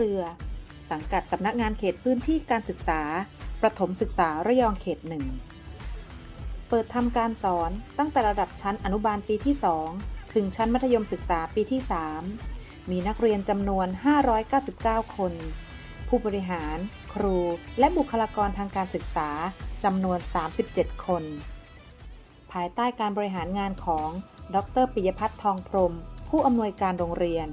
เรือ สังกัดสำนักงานเขตพื้นที่การศึกษา ประถมศึกษาระยองเขตหนึ่ง เปิดทำการสอนตั้งแต่ระดับชั้นอนุบาลปีที่ 2 ถึงชั้นมัธยมศึกษาปีที่ 3 มีนักเรียนจำนวน 599 คน ผู้บริหาร ครู และบุคลากรทางการศึกษาจำนวน 37 คน ภายใต้การบริหารงานของ ดรปิยพัฒน์ทองพรม ผู้อำนวยการโรงเรียน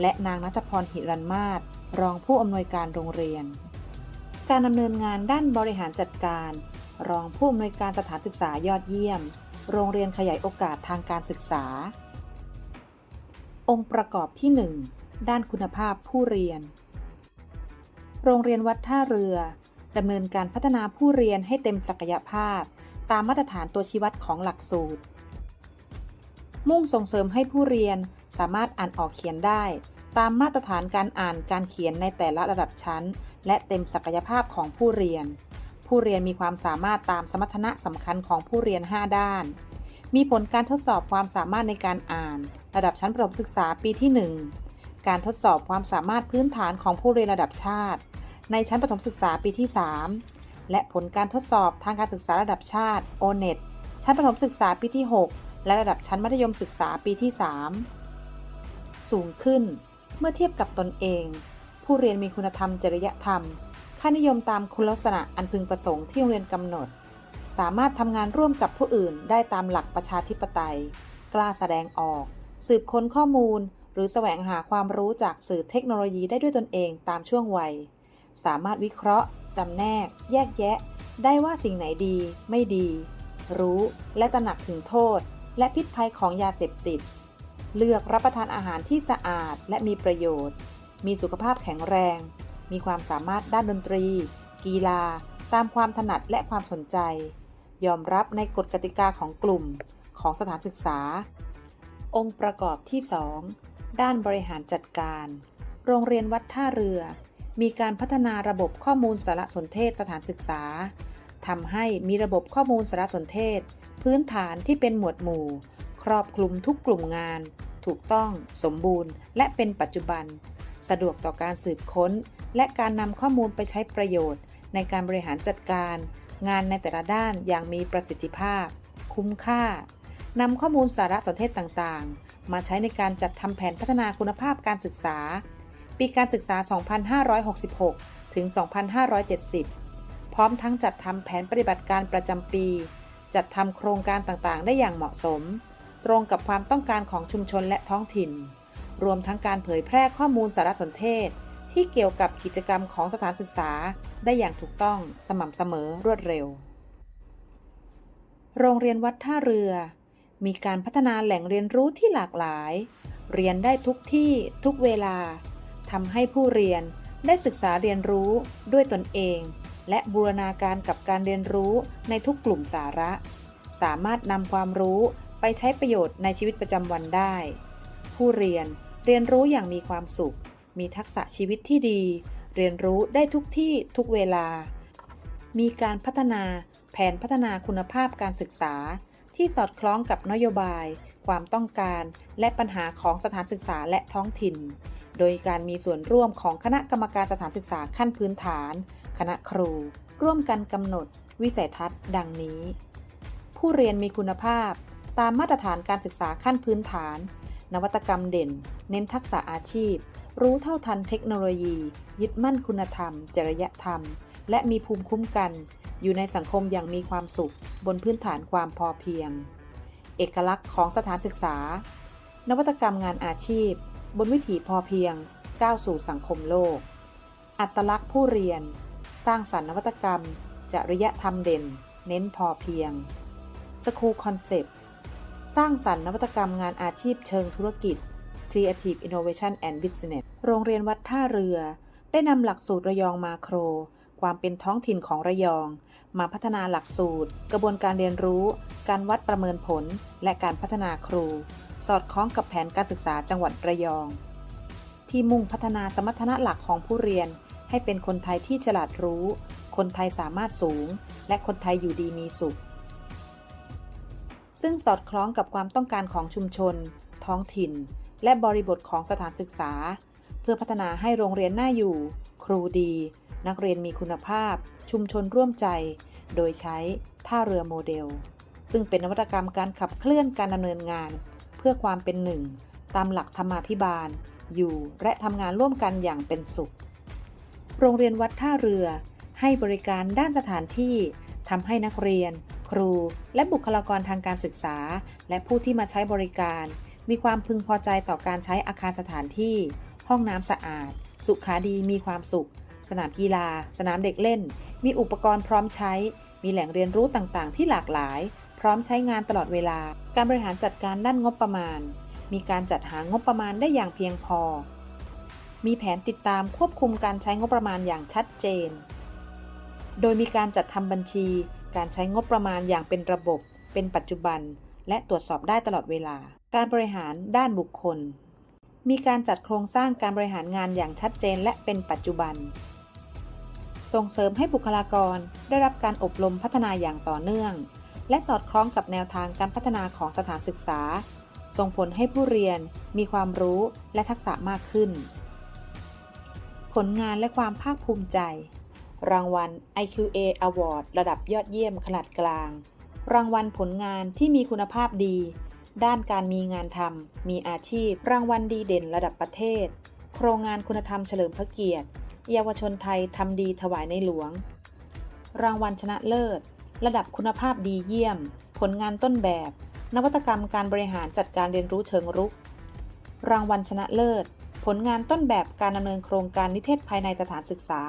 และนางนัทพรหิรันมาศรองผู้อำนวยการโรงเรียน การดำเนินงานด้านบริหารจัดการ รองผู้อำนวยการสถานศึกษายอดเยี่ยม โรงเรียนขยายโอกาสทางการศึกษา องค์ประกอบที่ 1 ด้านคุณภาพผู้เรียน โรงเรียนวัดท่าเรือดำเนินการพัฒนาผู้เรียนให้เต็มศักยภาพ ตามมาตรฐานตัวชี้วัดของหลักสูตร มุ่งส่งเสริมให้ผู้เรียน สามารถอ่านออกเขียนได้ ตามมาตรฐานการอ่านการเขียนในแต่ละระดับชั้น และเต็มศักยภาพของผู้เรียน ผู้เรียนมีความสามารถตามสมรรถนะสำคัญของผู้เรียน 5 ด้าน มีผลการทดสอบความสามารถในการอ่าน ระดับชั้นประถมศึกษาปีที่ 1 การทดสอบความสามารถพื้นฐานของผู้เรียนระดับชาติ ในชั้นประถมศึกษาปีที่ 3 และผลการทดสอบทางการศึกษาระดับชาติ O-NET ชั้นประถมศึกษาปีที่ 6 และระดับชั้นมัธยมศึกษาปีที่ 3 สูงขึ้น เมื่อเทียบกับตนเอง ผู้เรียนมีคุณธรรมจริยธรรม ค่านิยมตามคุณลักษณะอันพึงประสงค์ที่โรงเรียนกำหนด สามารถทำงานร่วมกับผู้อื่นได้ตามหลักประชาธิปไตย กล้าแสดงออก สืบค้นข้อมูล หรือแสวงหาความรู้จากสื่อเทคโนโลยีได้ด้วยตนเองตามช่วงวัย สามารถวิเคราะห์จำแนก แยกแยะ ได้ว่าสิ่งไหนดี ไม่ดี รู้และตระหนักถึงโทษ และพิษภัยของยาเสพติด เลือกรับประทานอาหารที่สะอาดและมีประโยชน์ มีสุขภาพแข็งแรง มีความสามารถด้านดนตรี กีฬา ตามความถนัดและความสนใจ ยอมรับในกฎกติกาของกลุ่มของสถานศึกษา องค์ประกอบที่ 2 ด้านบริหารจัดการ โรงเรียนวัดท่าเรือ มีการพัฒนาระบบข้อมูลสารสนเทศสถานศึกษาทำให้มีระบบข้อมูลสารสนเทศ พื้นฐานที่เป็นหมวดหมู่ ครอบคลุมทุกกลุ่มงาน ถูกต้อง สมบูรณ์ และเป็นปัจจุบัน สะดวกต่อการสืบค้น และการนำข้อมูลไปใช้ประโยชน์ ในการบริหารจัดการ งานในแต่ละด้านอย่างมีประสิทธิภาพ คุ้มค่านำข้อมูลสารสนเทศต่างๆ มาใช้ในการจัดทำแผนพัฒนาคุณภาพการศึกษา ปีการศึกษา 2566 ถึง 2570 พร้อมทั้งจัดทำแผนปฏิบัติการประจำปี จัดทำโครงการต่างๆ ได้อย่างเหมาะสม ตรงกับความต้องการของชุมชนและท้องถิ่น รวมทั้งการเผยแพร่ข้อมูลสารสนเทศ ที่เกี่ยวกับกิจกรรมของสถานศึกษาได้อย่างถูกต้องสม่ำเสมอรวดเร็ว โรงเรียนวัดท่าเรือ มีการพัฒนาแหล่งเรียนรู้ที่หลากหลาย เรียนได้ทุกที่ทุกเวลาทำให้ผู้เรียนได้ศึกษาเรียนรู้ด้วยตนเอง และบูรณาการกับการเรียนรู้ในทุกกลุ่มสาระ สามารถนำความรู้ ไปใช้ประโยชน์ในชีวิตประจำวันได้ ผู้เรียนเรียนรู้อย่างมีความสุข มีทักษะชีวิตที่ดี เรียนรู้ได้ทุกที่ทุกเวลา มีการพัฒนาแผนพัฒนาคุณภาพการศึกษา ที่สอดคล้องกับนโยบาย ความต้องการ และปัญหาของสถานศึกษาและท้องถิ่น โดยการมีส่วนร่วมของคณะกรรมการสถานศึกษาขั้นพื้นฐาน คณะครู ร่วมกันกำหนด วิสัยทัศน์ ดังนี้ ผู้เรียนมีคุณภาพ ตามมาตรฐานการศึกษาขั้นพื้นฐาน นวัตกรรมเด่น เน้นทักษะอาชีพ รู้เท่าทันเทคโนโลยี ยึดมั่นคุณธรรม จริยธรรม และมีภูมิคุ้มกัน อยู่ในสังคมอย่างมีความสุข บนพื้นฐานความพอเพียง เอกลักษณ์ของสถานศึกษา นวัตกรรมงานอาชีพ บนวิถีพอเพียง ก้าวสู่สังคมโลก อัตลักษณ์ผู้เรียน สร้างสรรค์นวัตกรรม จริยธรรมเด่น เน้นพอเพียงสคูลคอนเซปต์ สร้างสรรค์นวัตกรรมงานอาชีพเชิงธุรกิจ Creative Innovation and Business โรงเรียนวัดท่าเรือ ได้นำหลักสูตรระยองมาโคร ความเป็นท้องถิ่นของระยอง มาพัฒนาหลักสูตร กระบวนการเรียนรู้ การวัดประเมินผล และการพัฒนาครู สอดคล้องกับแผนการศึกษาจังหวัดระยอง ที่มุ่งพัฒนาสมรรถนะหลักของผู้เรียน ให้เป็นคนไทยที่ฉลาดรู้ คนไทยสามารถสูง และคนไทยอยู่ดีมีสุข ซึ่งสอดคล้องกับความต้องการของชุมชน ท้องถิ่น และบริบทของสถานศึกษา เพื่อพัฒนาให้โรงเรียนน่าอยู่ ครูดี นักเรียนมีคุณภาพ ชุมชนร่วมใจ โดยใช้ท่าเรือโมเดล ซึ่งเป็นนวัตกรรมการขับเคลื่อนการดำเนินงาน เพื่อความเป็นหนึ่ง ตามหลักธรรมาภิบาล อยู่และทำงานร่วมกันอย่างเป็นสุข โรงเรียนวัดท่าเรือให้บริการด้านสถานที่ทำให้นักเรียน ครู และบุคลากรทางการศึกษา และผู้ที่มาใช้บริการ มีความพึงพอใจต่อการใช้อาคารสถานที่ ห้องน้ำสะอาด สุขาดีมีความสุข สนามกีฬา สนามเด็กเล่น มีอุปกรณ์พร้อมใช้ มีแหล่งเรียนรู้ต่างๆ ที่หลากหลาย พร้อมใช้งานตลอดเวลา การบริหารจัดการด้านงบประมาณ มีการจัดหางบประมาณได้อย่างเพียงพอ มีแผนติดตามควบคุมการใช้งบประมาณอย่างชัดเจน โดยมีการจัดทำบัญชี การใช้งบประมาณอย่างเป็นระบบ เป็นปัจจุบัน และตรวจสอบได้ตลอดเวลา การบริหารด้านบุคคล มีการจัดโครงสร้างการบริหารงานอย่างชัดเจนและเป็นปัจจุบัน ส่งเสริมให้บุคลากรได้รับการอบรมพัฒนาอย่างต่อเนื่อง และสอดคล้องกับแนวทางการพัฒนาของสถานศึกษา ส่งผลให้ผู้เรียนมีความรู้และทักษะมากขึ้น ผลงานและความภาคภูมิใจ รางวัล IQA Award ระดับยอดเยี่ยมขนาดกลาง รางวัลผลงานที่มีคุณภาพดี ด้านการมีงานทำมีอาชีพ รางวัลดีเด่นระดับประเทศ โครงงานคุณธรรมเฉลิมพระเกียรติ เยาวชนไทยทำดีถวายในหลวง รางวัลชนะเลิศ ระดับคุณภาพดีเยี่ยม ผลงานต้นแบบ นวัตกรรมการบริหารจัดการเรียนรู้เชิงรุก รางวัลชนะเลิศ ผลงานต้นแบบการดำเนินโครงการนิเทศภายในสถานศึกษา